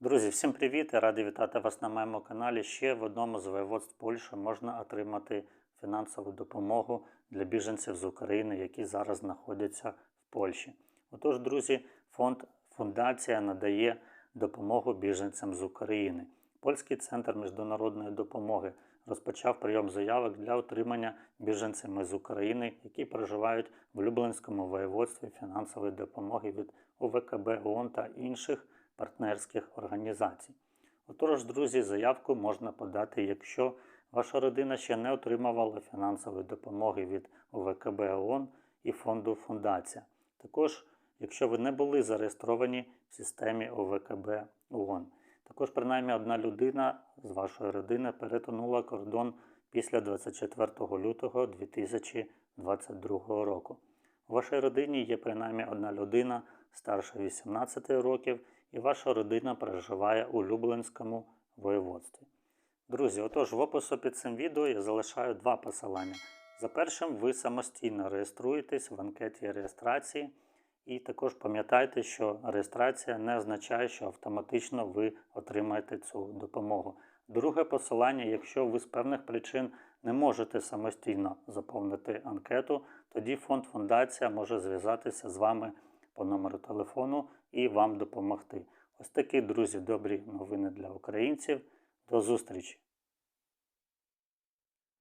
Друзі, всім привіт! Я радий вітати вас на моєму каналі. Ще в одному з воєводств Польщі можна отримати фінансову допомогу для біженців з України, які зараз знаходяться в Польщі. Отож, друзі, фонд фундація надає допомогу біженцям з України. Польський центр міжнародної допомоги розпочав прийом заявок для отримання біженцями з України, які проживають в Люблинському воєводстві фінансової допомоги від УВКБ ООН та інших партнерських організацій. Отож, друзі, заявку можна подати, якщо ваша родина ще не отримувала фінансової допомоги від УВКБ ООН і фонду Фундація. Також, якщо ви не були зареєстровані в системі ОВКБ ООН. Також, принаймні, одна людина з вашої родини перетонула кордон після 24 лютого 2022 року. У вашій родині є принаймні одна людина старше 18 років, і ваша родина проживає у Люблинському воєводстві. Друзі, отож, в опису під цим відео я залишаю два посилання. За першим, ви самостійно реєструєтесь в анкеті реєстрації, і також пам'ятайте, що реєстрація не означає, що автоматично ви отримаєте цю допомогу. Друге посилання, якщо ви з певних причин не можете самостійно заповнити анкету, тоді фонд фундація може зв'язатися з вами по номеру телефону і вам допомогти. Ось такі, друзі, добрі новини для українців. До зустрічі!